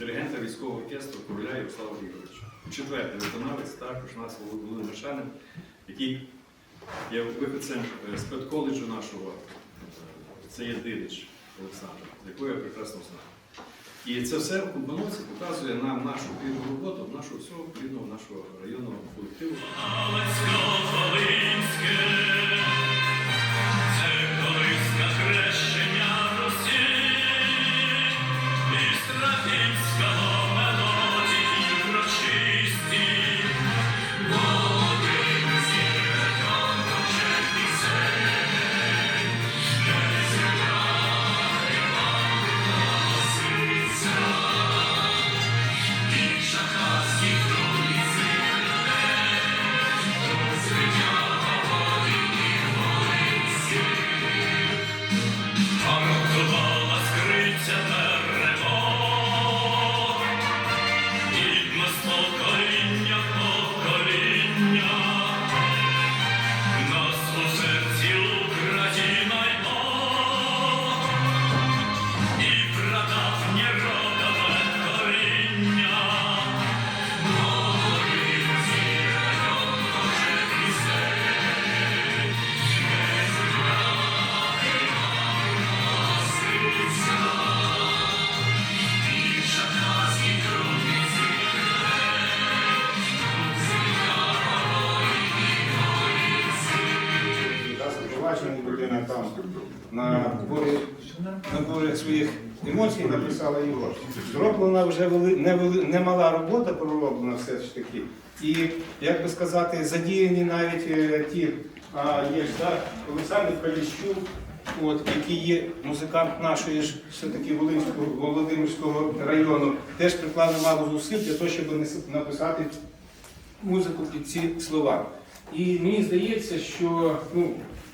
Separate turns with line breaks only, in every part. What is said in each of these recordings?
диригента військового оркестру Короля Ярослава Ігоровича. Четвертий виконавець також нас Володимир Шанин, який є виходцем з педколеджу нашого. Е, Це є Дидич Олександр, якого я прекрасно знаю. І це все в комбінації показує нам нашу плідну роботу, нашу всього плідного нашого районного колективу.
Людина там на борі, на борі своїх емоцій написала його. Зроблена вже вели, не вели- немала робота пророблена все ж таки. І, як би сказати, задіяні навіть е, ті, а, є ж да, Олександр Поліщук, от, який є музикант нашої ж все-таки Володимирського району, теж приклав немало зусиль для того, щоб написати музику під ці слова. І мені здається, що ну,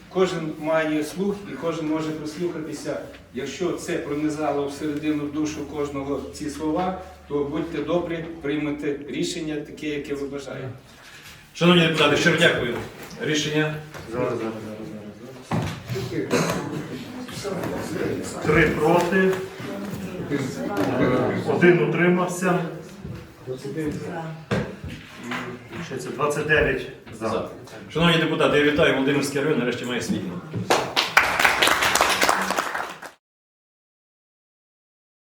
кожен має слух і кожен може прислухатися. Якщо це пронизало всередину душу кожного ці слова, то будьте добрі, приймете рішення таке, яке ви бажаєте.
Шановні депутати, щиро дякую. Рішення зараз, зараз, зараз.
Три проти, один утримався. Ще це 29
за. Шановні депутати, я вітаю Володимирський район, нарешті має світло.